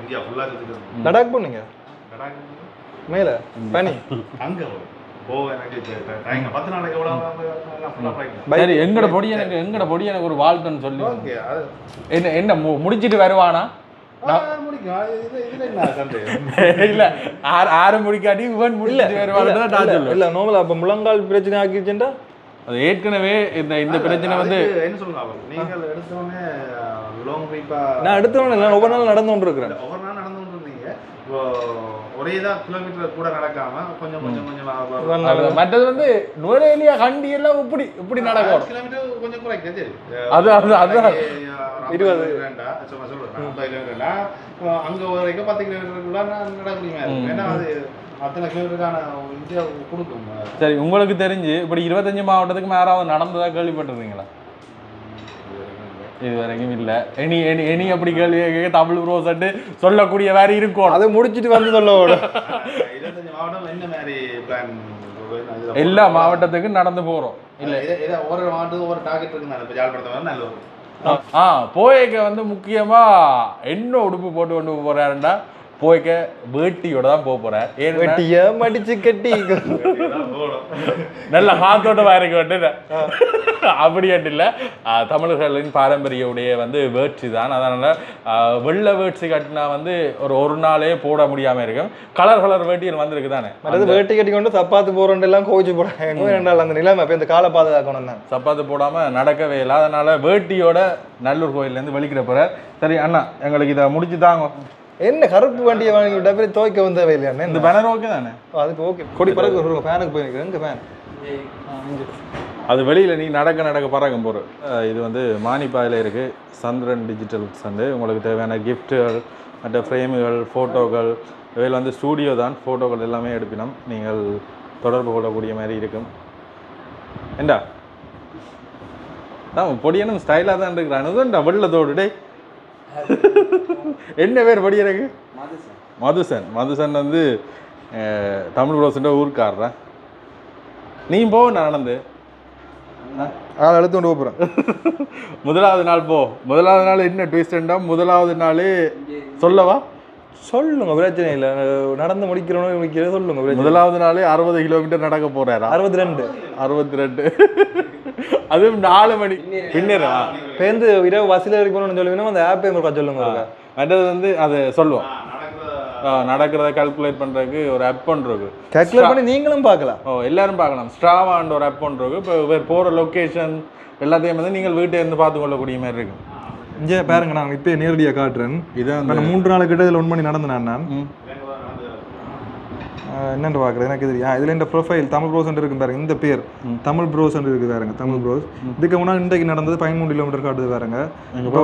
இந்தியா ஃபுல்லா சுத்திட்டு வந்தேன் லடாக் போனீங்க? லடாக் மேல? பனி? அங்க ஃபுல்லாக எங்கட பொடி எனக்கு எங்கட பொடி எனக்கு ஒரு வாழ்த்துன்னு சொல்லி. என்ன என்ன மு- முடிச்சிட்டு வருவானா? இல்ல ஆறு ஆறு முடிக்காட்டி இவன் தான் நான் இல்ல, நோமலா அப்ப முழங்கால் பிரச்சனை ஆக்கிச்சுண்டா அது ஏற்கனவே இந்த இந்த பிரச்சனை வந்து என்ன சொல்லுங்க அவர்? நீங்கள் எடுத்தோடனே லாங் ட்ரிப்பா நான் அடுத்தவன இல்லை ஒவ்வொரு நாள் நடந்து கொண்டு இருக்கிறேன் ஒவ்வொரு நாள் நடந்து கொண்டு இருந்தீங்க இப்போ ஒரே தான் கிலோமீட்டர் கூட நடக்காம கொஞ்சம் கொஞ்சம் கொஞ்சம் மற்றது வந்து நுரையிலியா கண்டி எல்லாம் இப்படி இப்படி நடக்கும். கிலோமீட்டர் கொஞ்சம் குறைக்க சரி. அது- அது- அதுதான். இருபது வேண்டாம். சும்மா சொல்றேன். ஐம்பது கிலோமீட்டர்னா அங்க வரைக்கும் பத்து கிலோமீட்டருக்குள்ள நான் நடக்க முடியுமா ஏன்னா அது அத்தனை கிலோமீட்டருக்கான இந்தியா கொடுக்கும். சரி உங்களுக்கு தெரிஞ்சு இப்படி இருபத்தஞ்சு மாவட்டத்துக்கு யாராவது நடந்ததா கேள்விப்பட்டிருக்கீங்களா? இது வரைக்கும் இல்ல. இனி இனி இனி அப்படி கேள்வி கேட்க தமிழ் ப்ரோசட்டு சொல்லக்கூடிய வேற இருக்கும் அதை முடிச்சிட்டு வந்து சொல்ல எல்லா மாவட்டத்துக்கும் நடந்து போறோம். இல்ல. ஒவ்வொரு மாவட்டத்துக்கும் ஒவ்வொரு டார்கெட் இருக்குங்க ஆ போய்க்க வந்து முக்கியமா என்ன உடுப்பு போட்டு கொண்டு போறாருண்டா போய்க்க வேட்டியோட தான் போக போறார் ஏன்னா வெட்டிய மடிச்சு கட்டி. நல்ல காத்தோட்டமா இருக்க வேண்டியது அப்படியாட்டு இல்லை. தமிழர்களின் பாரம்பரிய உடைய வந்து வேட்சி தான். அதனால வெள்ளை வேட்சி கட்டினா வந்து ஒரு ஒரு நாளே போட முடியாம இருக்கும். கலர் கலர் வேட்டியல் வந்திருக்கு தானே? மற்றது வேட்டி கட்டி கொண்டு சப்பாத்து போறோம் எல்லாம் கோவிச்சு போறாங்க ரெண்டாள் அந்த நிலைமை. அப்ப இந்த காலை பாதுகாக்கணும் தான் சப்பாத்து போடாம நடக்கவே இல்லை. அதனால வேட்டியோட நல்லூர் கோயில்ல இருந்து வெளிக்கிற போறார் சரி அண்ணா எங்களுக்கு இதை முடிச்சு தாங்க. என்ன கருப்பு வண்டியை வாங்கி விட்ட பேர் துவைக்க வந்தவே இல்லையா இந்த இந்த பேனர் ஓகே தானே? அதுக்கு ஓகே கொடி பறக்க ஒரு ஃபேனுக்கு போயிருக்கேன் எங்க ஃபேன் அது வெளியில் நீ நடக்க நடக்க பறக்கும் போகிற இது வந்து மானிப்பாயில் இருக்குது சந்திரன் டிஜிட்டல்ஸ் வந்து உங்களுக்கு தேவையான கிஃப்ட்டுகள் மற்ற ஃப்ரேமுகள் ஃபோட்டோக்கள் இவையில் வந்து ஸ்டூடியோ தான். ஃபோட்டோக்கள் எல்லாமே எடுப்பினோம். நீங்கள் தொடர்பு கொள்ளக்கூடிய மாதிரி இருக்கும். ஏண்டா? தான் பொடியனும் ஸ்டைலாக தான் இருக்கிறான். வெள்ளத்தோடு டேய்? என்ன பேர் பொடியனுக்கு மதுசன். மதுசன். வந்து தமிழ் ரோசன்ற ஊர்க்காரன் நீ போ நான் நடந்து. ஆள் எடுத்து கொண்டு போறேன். முதலாவது நாள் போ. முதலாவது நாள் என்ன ட்விஸ்டா முதலாவது நாள் சொல்லவா? சொல்லுங்க பிரச்சனை இல்லை. நடந்து முடிக்கிறோம் முடிக்கிறது சொல்லுங்க முதலாவது நாள் அறுபது கிலோமீட்டர் நடக்க போறாரா? அறுபத்தி ரெண்டு அறுபத்தி ரெண்டு அதுவும் நாலு மணி. பின்னரா பேருந்து இரவு வசதியில் இருக்கணும்னு சொல்லுவீங்கன்னா அந்த ஆப்பே இருக்கா சொல்லுங்க மற்றது வந்து அது சொல்லுவோம். நடக்கிறத கால்குலேட் பண்றதுக்கு ஒரு ஆப் ஒன்று இருக்கு. Calculate பண்ணி நீங்களும் பார்க்கலாம். ஓ எல்லாரும் பார்க்கலாம். ஸ்ட்ராவான்ற ஒரு ஆப் ஒன்று இருக்கு. இப்போ வேறு போகிற லொக்கேஷன் எல்லாத்தையும் வந்து நீங்கள் வீட்டை இருந்து பார்த்து கொள்ளக்கூடிய மாதிரி இருக்கும் இங்கே பாருங்க நான் இப்போ நேரடியாக காட்டுறேன். இதான் மூன்று நாள் கிட்ட இதில் ஒன் மணி நடந்தேன் நான். என்னன்னு பார்க்குறது எனக்கு தெரியும். இதில் இந்த ப்ரொஃபைல் தமிழ் ப்ரோஸ் இருக்கு பாருங்க. இந்த பேர். தமிழ் ப்ரோஸ் இருக்கு பாருங்க தமிழ் ப்ரோஸ் இதுக்கு முன்னாடி இன்றைக்கு நடந்தது பதிமூணு கிலோமீட்டர் காட்டுது பாருங்க. இப்போ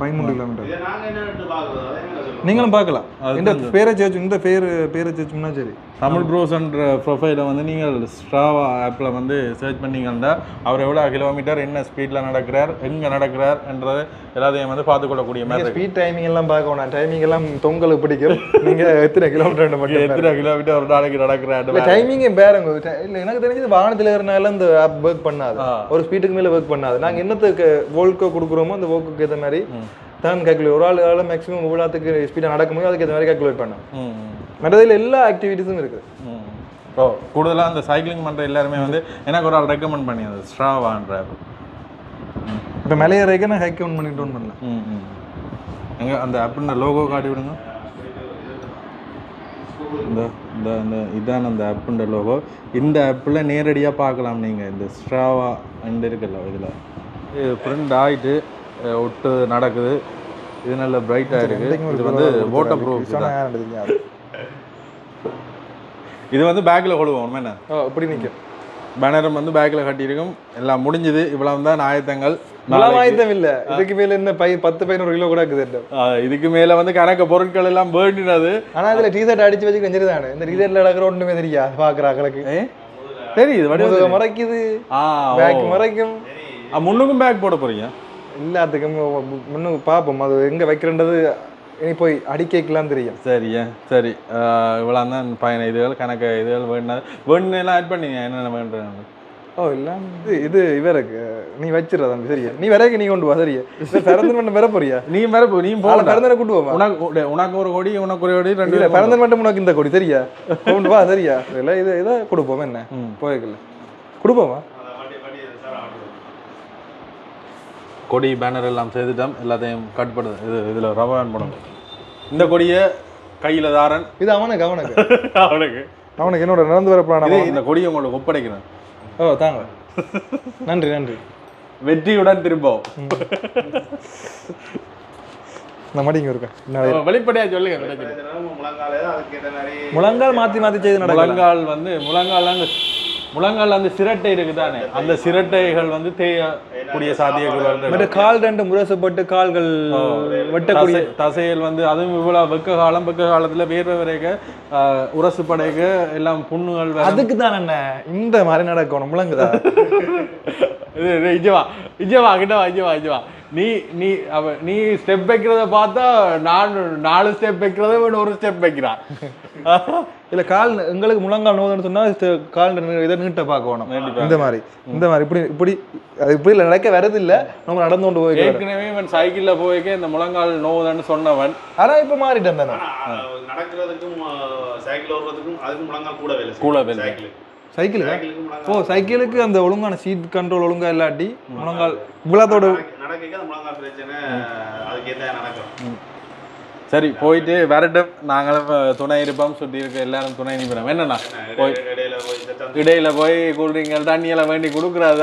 பதிமூணு கிலோமீட்டர் இதை நாங்க என்ன பாக்குறது அதை என்ன சொல்லுங்க நீங்களும் பார்க்கலாம். இந்த பேரை சேர்ச்சு இந்த பேர் பேரை சேர்ச்சோம்னா சரி. தமிழ் ப்ரோஸ்ன்ற ப்ரொஃபைலை வந்து நீங்கள் ஸ்ட்ராவா ஆப்பில் வந்து சர்ச் பண்ணீங்கன்னா அவர் எவ்வளோ கிலோமீட்டர் என்ன ஸ்பீடில் நடக்கிறார் எங்கே நடக்கிறார் என்றது எல்லாத்தையும் வந்து பார்த்துக்கொள்ளக்கூடிய மாதிரி. ஸ்பீட் டைமிங் எல்லாம் பார்க்க வேணாம். டைமிங் எல்லாம் தொங்கலுக்கு பிடிக்கும். நீங்க எத்தனை கிலோமீட்டர் மட்டும் எத்தனை கிலோமீட்டர் ஒரு நாளைக்கு நடக்கிறார் இல்ல டைமிங்கே பேருங்க இல்ல எனக்கு தெரிஞ்சது வாகனத்துல ஏறினால இந்த ஆப் ஒர்க் பண்ணாது. ஒரு ஸ்பீடுக்கு மேல ஒர்க் பண்ணாது. நாங்க என்னத்துக்கு வோல்க்கோ கொடுக்குறோமோ அந்த வோல்க்கு ஏற்ற மாதிரி தான் கால்குலேட் ஒரு ஆள் ஆள் மேக்ஸிமம் இவ்வளோத்துக்கு ஸ்பீடாக நடக்கும்போது அதுக்கு ஏற்ற மாதிரி கால்குலேட் ம். மற்றதில் எல்லா ஆக்டிவிட்டீஸும் இருக்குது. இப்போ கூடுதலாக அந்த சைக்கிளிங் பண்ணுற எல்லாருமே வந்து எனக்கு ஒரு ஆள் ரெக்கமெண்ட் பண்ணி அந்த ஸ்ட்ராவான்ற. இப்போ மலையறைக்கு நான் ஹைக் ஒன் பண்ணிட்டு ஒன் ம் எங்க அந்த ஆப்புன்ற லோகோ காட்டி விடுங்க. இந்த இந்த இந்த இதான் அந்த ஆப்புன்ற லோகோ இந்த ஆப்பில் நேரடியாக பார்க்கலாம் நீங்கள் இந்த ஸ்ட்ராவா அந்த இருக்குல்ல இதில். இது பிரிண்ட் ஆகிட்டு ஒட்டு நடக்குது. இது நல்ல பிரைட்டாக இருக்குது இது வந்து வாட்டர் ப்ரூஃப் இது வந்து பேக்கில் கொள்வோம் என்ன ஓ இப்படி நிற்கும் பேனரும் வந்து பேக்கில் கட்டியிருக்கும். எல்லாம் முடிஞ்சுது. இவ்வளவு தான் ஆயத்தங்கள். ஆயத்தம் இல்ல. இதுக்கு மேல என்ன பை பத்து பதினோரு கிலோ கூட இருக்குது இதுக்கு மேலே வந்து கணக்கு பொருட்கள் எல்லாம் வேண்டினது. ஆனா இதுல டிஷர்ட் அடிச்சு வச்சுக்க நெஞ்சிருதானே இந்த டிஷர்ட்ல நடக்கிற ஒண்ணுமே தெரியா? பாக்குறாங்களுக்கு தெரியுது தெரியுது. மறைக்குது. பேக். மறைக்கும். முன்னுக்கும் பேக் போட போறீங்க? எல்லாத்துக்கும் முன்னும் பார்ப்போம். அது எங்க வைக்கிறன்றது இனி போய் அடிக்கலாம் தெரியும். சரியா சரி. இவ்வளோ தான் பயண இதுகள் கணக்கு இதுகள் வேண்டினது. வேணுலாம் ஆட் பண்ணீங்க. என்னென்ன வேண்டுறாங்க ஓ இல்ல இது இது இவருக்கு. நீ வச்சிடுற தம்பி சரியா? நீ வரைக்கு நீ கொண்டு வா சரியா? பிறந்தன் மட்டும் பெற போறியா? நீ வேற போ- நீ போக பிறந்தனை கூட்டு போமா? உனக்கு உனக்கு ஒரு கோடி உனக்கு ஒரு கோடி ரெண்டு பிறந்தன் மட்டும் உனக்கு இந்த கொடி சரியா? கொண்டு வா சரியா? இல்ல இது இதை கொடுப்போம் என்ன? ம். போய்க்கல கொடுப்போமா? கொடி பேனர் எல்லாம் செய்துட்டோம். எல்லாத்தையும் கட்படுது இது இதில் ரவான் போடணும் இந்த கொடியை கையில் தாரன். இது அவனுக்கு அவனுக்கு. அவனுக்கு. அவனுக்கு என்னோட நடந்து வர பிராணம் இந்த கொடியை உங்களுக்கு ஒப்படைக்கிறேன் ஓ தாங்க. நன்றி நன்றி. வெற்றியுடன் திரும்பவும். இந்த மடி இங்க இருக்கேன். என்ன வெளிப்படையா சொல்லுங்க முழங்காலே மாதிரி மாத்தி மாத்தி செய்து முழங்கால் வந்து முழங்கால் முழங்கால் அந்த சிரட்டை இருக்குதானே? அந்த சிரட்டைகள் வந்து தேயக்கூடிய சாத்தியக்கூறு மற்ற கால் ரெண்டு முரசுப்பட்டு கால்கள் வெட்டக்கூடிய தசை- தசைகள் வந்து அதுவும் இவ்வளவு வெக்க காலம் வெக்க காலத்துல வேர்வை வரைக்க ஆஹ், உரசு படைக்க எல்லாம் புண்ணுகள் அதுக்கு தான் என்ன? இந்த மாதிரி நடக்கணும் முழங்குதா? இஜவா இஜவா கிட்ட வா இஜவா இஜவா நீ நீ அவ நீ ஸ்டெப் வைக்கிறத பார்த்தா நான் நாலு ஸ்டெப் வைக்கிறத ஒரு ஸ்டெப் வைக்கிறான். இல்ல கால் எங்களுக்கு முழங்கால் நோதுன்னு சொன்னா ஸ்ட- கால் இதை நீட்ட பார்க்கணும். இந்த மாதிரி இந்த மாதிரி இப்படி இப்படி அது இப்படி இல்ல, நடக்க வரது இல்ல நம்ம நடந்து கொண்டு போய் ஏற்கனவே இவன் சைக்கிள்ல போய்க்க இந்த முழங்கால் நோவுதான்னு சொன்னவன். ஆனா இப்ப மாறிட்டேன் தானே. நடக்கிறதுக்கும் சைக்கிள் ஓடுறதுக்கும் அதுக்கும் முழங்கால் கூட வேலை கூட. வேலை. சைக்கிள் சைக்கிளுக்கு ஓ சைக்கிளுக்கு அந்த ஒழுங்கான சீட் கண்ட்ரோல் ஒழுங்கா இல்லாட்டி முழங்கால். நடக்கும். சரி போயிட்டு வரட்டும். நாங்களும் துணை இருப்போம். சுற்றி இருக்க எல்லாரும் துணை நிற்போம் என்னண்ணா? போய் இடையில- போய் கூல்ட்ரிங்க் தண்ணியெல்லாம் வேண்டி கொடுக்குறது?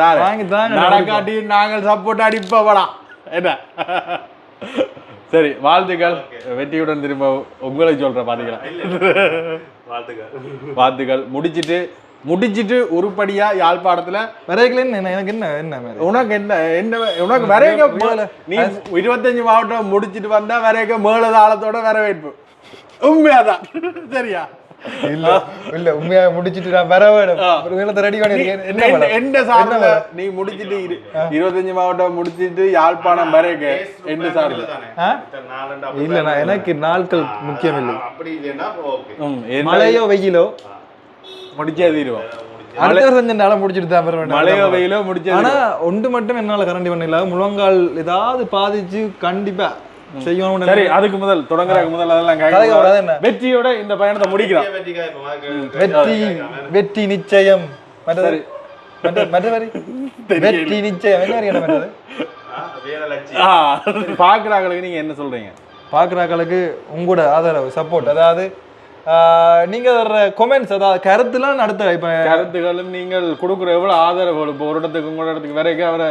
நடக்காட்டி நாங்கள் சப்போர்ட் அடிப்பவடா என்ன? சரி வாழ்த்துக்கள். வெற்றியுடன் திரும்ப உங்களை சொல்றேன் பாத்தீங்களா? வாழ்த்துக்கள். வாழ்த்துக்கள். முடிச்சிட்டு முடிச்சிட்டு உருப்படியா யாழ்ப்பாணத்துல வரைக்கலன்னு என்ன? எனக்கு என்ன என்ன உனக்கு என்ன என்ன உனக்கு வரைக மேல- நீ இருபத்தஞ்சு மாவட்டம் முடிச்சிட்டு வந்தா வரைக மேலதாளத்தோட வரவேற்பு. உண்மையாதான். சரியா? இல்ல இல்ல உண்மையா முடிச்சிட்டு நான் வர வேணும். ரெடி பண்ணிருக்கேன் என்ன என்ன- சார்பில் நீ முடிச்சிட்டு இரு- இருபத்தஞ்சு மாவட்டம் முடிச்சிட்டு யாழ்ப்பாணம் வரைக என்ன ஆ? இல்ல நான் எனக்கு நாட்கள் முக்கியம் இல்லை மழையோ வெயிலோ? முடிச்சே தீருவோம். ஒன்று மட்டும் என்னால கரண்டி பண்ணல முழங்கால் ஏதாவது பாதிச்சு கண்டிப்பா செய்யணும் சரி அதுக்கு முதல் தொடங்குறதுக்கு முதல் அதெல்லாம் வெற்றியோட இந்த பயணத்தை முடிக்கிறோம் வெற்றி வெற்றி நிச்சயம். வெற்றி நிச்சயம். என்ன பாக்குறாங்களுக்கு நீங்க என்ன சொல்றீங்க? பார்க்குறாக்களுக்கு உங்களோட ஆதரவு சப்போர்ட் அதாவது ஆஹ் நீங்க வர்ற கொமெண்ட்ஸ் அதாவது கருத்துலாம் அடுத்த இப்ப கருத்துக்களும் நீங்கள் கொடுக்குற எவ்வளவு ஆதரவு இப்போ ஒரு இடத்துக்கு உங்களோட இடத்துக்கு வரைக்கும் அவரை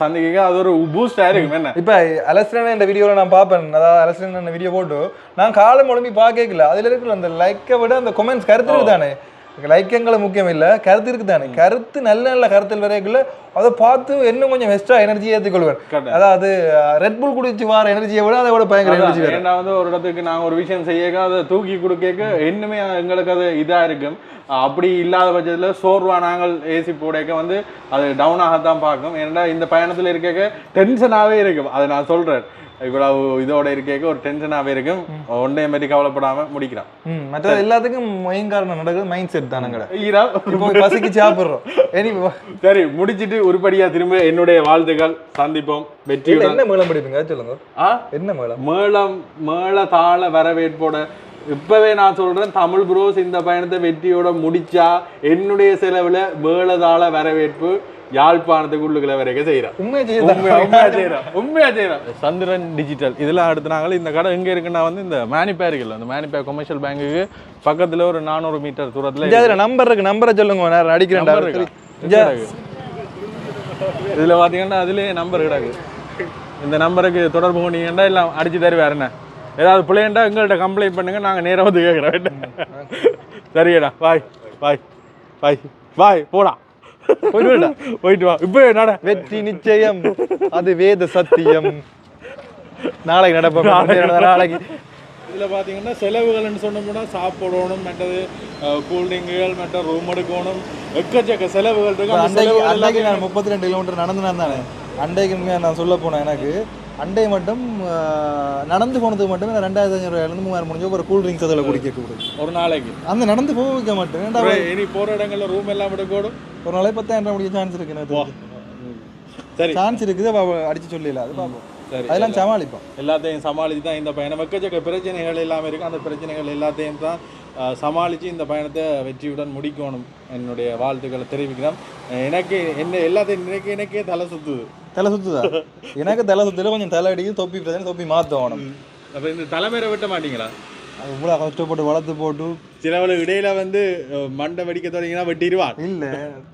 சந்திக்க அது ஒரு பூஸ்டா இருக்கும். என்ன? இப்ப அலஸ்டன் இந்த வீடியோல நான் பார்ப்பேன். அதாவது அலஸ்டன் வீடியோ போட்டு நான் காலம் ஒழுங்கி பார்க்கல அதுல இருக்கிற அந்த லைக்கை விட அந்த கொமெண்ட்ஸ் கருத்து இருக்குதானே? லைக்கங்களை முக்கியம் இல்ல. கருத்து இருக்குதானே? கருத்து நல்ல நல்ல கருத்தில் வரைக்குள்ள அதை பார்த்து இன்னும் கொஞ்சம் எக்ஸ்ட்ரா எனர்ஜி ஏற்றுக்கொள்வேன். அதாவது ரெட் புல் குடிச்சு வர எனர்ஜியை விட அதை விட பயங்கர எனர்ஜி வேறு. ஏன்னா வந்து ஒரு இடத்துக்கு நாங்க ஒரு விஷயம் செய்ய அதை தூக்கி கொடுக்க இன்னுமே எங்களுக்கு அது இதா இருக்கும். அப்படி இல்லாத பட்சத்துல சோர்வா நாங்கள் ஏசி போடைக்க வந்து அது டவுன் ஆகத்தான் பார்க்கும். ஏன்னா இந்த பயணத்துல இருக்க டென்ஷனாவே இருக்கும். அதை நான் சொல்றேன். இவ்வளவு இதோட இருக்க ஒரு டென்ஷனாவே இருக்கும். ஒன்றே மாதிரி கவலைப்படாம முடிக்கிறான் ம் மற்றது எல்லாத்துக்கும் மெயின் காரணம் நடக்குது மைண்ட் செட் தானங்கட. பசிக்கு சாப்பிட்றோம். சரி முடிச்சிட்டு உருப்படியா திரும்ப என்னுடைய வாழ்த்துக்கள். சந்திப்போம். வெற்றியுடன் என்ன மேளம் படிப்பீங்க? சொல்லுங்க. ஆ? என்ன மேளம்? மேளம் மேள தாள வரவேற்போட. இப்பவே நான் சொல்றேன் தமிழ் ப்ரோஸ் இந்த பயணத்தை வெற்றியோட முடிச்சா என்னுடைய செலவுல மேளதாள வரவேற்பு யாழ்ப்பாணத்துக்கு உள்ளுக்குள்ள வரைக்கும் செய்யறேன் உண்மையை உண்மையா செய்ய உண்மையா செய்யறோம் உண்மையா செய்யறோம் சந்திரன் டிஜிட்டல் இதெல்லாம் அடுத்து நாங்கள் இந்த கடை எங்க இருக்குன்னா வந்து இந்த மேனிப்பே இருக்குல்ல அந்த மேனிப்பே கொமர்ஷியல் பேங்குக்கு பக்கத்துல ஒரு நானூறு மீட்டர் தூரத்துல நம்பர் இருக்கு. நம்பரை சொல்லுங்க நான் அடிக்கிறேன் நம்பர் இருக்கா? ஜா- இதுல பாத்தீங்கன்னா அதுலயே நம்பர் கிடக்கு. இந்த நம்பருக்கு தொடர்பு கொண்டீங்கன்னா எல்லாம் அடிச்சு தருவார் என்ன? ஏதாவது பிள்ளைண்டா எங்கள்கிட்ட கம்ப்ளைண்ட் பண்ணுங்க நாங்க நேரா வந்து கேட்குறோம் சரியடா பாய் பாய் பாய் பாய் போடா போயிட்டு வா. இப்போ நட வெற்றி நிச்சயம். அது வேத சத்தியம். நாளைக்கு நடப்போம். நாளைக்கு இதில் பார்த்தீங்கன்னா செலவுகள்னு சொன்னோம்னா சாப்பிடணும் மற்றது கூல்ட்ரிங்குகள் மற்ற ரூம் எடுக்கணும் எக்கச்சக்க செலவுகள் இருக்கு. எல்லாத்தையும் நான் முப்பத்தி ரெண்டு கிலோமீட்டர் நடந்து நான் தானே? அண்டைக்கு உண்மையா நான் சொல்ல போனேன் எனக்கு. அண்டை மட்டும் நடந்து போனதுக்கு மட்டும் ரெண்டாயிரத்தி ஐநூறு ரூபாயிலிருந்து மூவாயிரம் முடிஞ்சு ஒரு கூல் ட்ரிங்க்ஸ் அதில் குடிக்க கூடாது. ஒரு நாளைக்கு. அந்த நடந்து போக அப்புறம் இனி போற இடங்கள்ல ரூம் எல்லாம் எடுக்கணும் ஒரு நாளைக்கு பத்தாயிரம் ரூபாய் முடிய சான்ஸ் இருக்கு எனக்கு சரி. சான்ஸ் இருக்குது அடிச்சு சொல்லல அது பார்ப்போம். சரி அதெல்லாம் சமாளிப்போம். எல்லாத்தையும் சமாளித்து தான் இந்த பயணம். எக்கச்சக்க பிரச்சனைகள் எல்லாமே இருக்கு. அந்த பிரச்சனைகள் எல்லாத்தையும் தான் சமாளித்து இந்த பயணத்தை வெற்றியுடன் முடிக்கணும். என்னுடைய வாழ்த்துக்களை தெரிவிக்கிறேன். எனக்கு என்ன எல்லாத்தையும் நினைக்க எனக்கே தலை சுத்துது. தலை சுத்துதா? எனக்கு தலை சுத்துல கொஞ்சம் தலை அடிக்கும் தொப்பி பிரச்சனை தொப்பி மாற்றணும் அப்போ இந்த தலைமையை வெட்ட மாட்டீங்களா? இவ்வளோ கஷ்டப்பட்டு வளர்த்து போட்டு சிலவளவு இடையில வந்து மண்டை வெடிக்க தொடங்கினா வெட்டிடுவான் இல்ல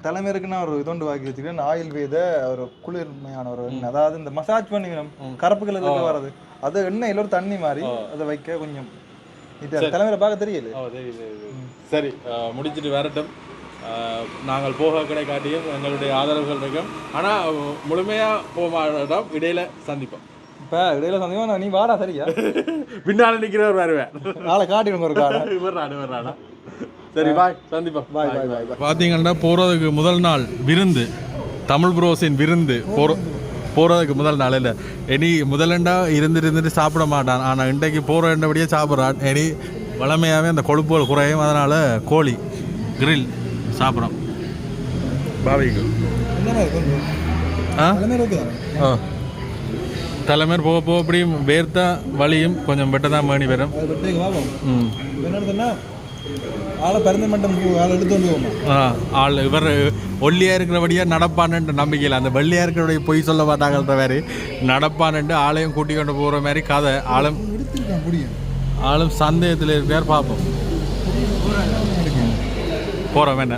தலைமைக்கு நான் ஒரு இதொண்டு வாக்கி வச்சுக்கிறேன். ஆயுர்வேத ஒரு குளிர்மையான ஒரு அதாவது இந்த மசாஜ் பண்ணிக்கணும் கருப்பு கலர்ல வர்றது. அது எண்ணெயில ஒரு தண்ணி மாதிரி அதை வைக்க கொஞ்சம் இது தலைமையில பார்க்க தெரியல. சரி முடிச்சிட்டு வரட்டும். நாங்கள் போக கடை காட்டியும் எங்களுடைய ஆதரவுகள் இருக்கும். ஆனால் முழுமையாக போக மாட்டோம் இடையில சந்திப்போம். இப்ப இடையில சந்தேகம் நீ வாடா சரியா? பின்னால நிற்கிறவர் வருவேன். நாளை காட்டிடுங்க ஒரு காடை? வர்றாடு வர்றாடா சரி பாய் சந்திப்போம். பாய் பாய் பாய் பார்த்தீங்கன்னா போகிறதுக்கு முதல் நாள் விருந்து. தமிழ் புரோஸின் விருந்து. போகிற போகிறதுக்கு முதல் நாள் இல்லை. இனி முதலண்டா இருந்துட்டு இருந்துட்டு சாப்பிட மாட்டான். ஆனால் இன்றைக்கு போகிற இடபடியே சாப்பிட்றான். இனி வளமையாகவே அந்த கொழுப்புகள் குறையும். அதனால் கோழி கிரில் சாப்பிட்றோம் கொஞ்சம் ஆ? ஆ. தலைமையர் போக போக அப்படியும் வேர்த்தா வலியும் கொஞ்சம் பெட்டர் தான் மேணி வரும். ஆளை இவர் ஒல்லியா இருக்கிறபடியா நடப்பானுன்ற நம்பிக்கையில் அந்த வெள்ளையா இருக்கிறபடிய பொய் சொல்ல மாட்டாங்கன்ற மாதிரி நடப்பானுட்டு ஆளையும் கூட்டி கொண்டு போகிற மாதிரி கதை ஆளும் ஆளும் சந்தேகத்தில் இருக்கிறார் பார்ப்போம். போகிறோம் என்ன?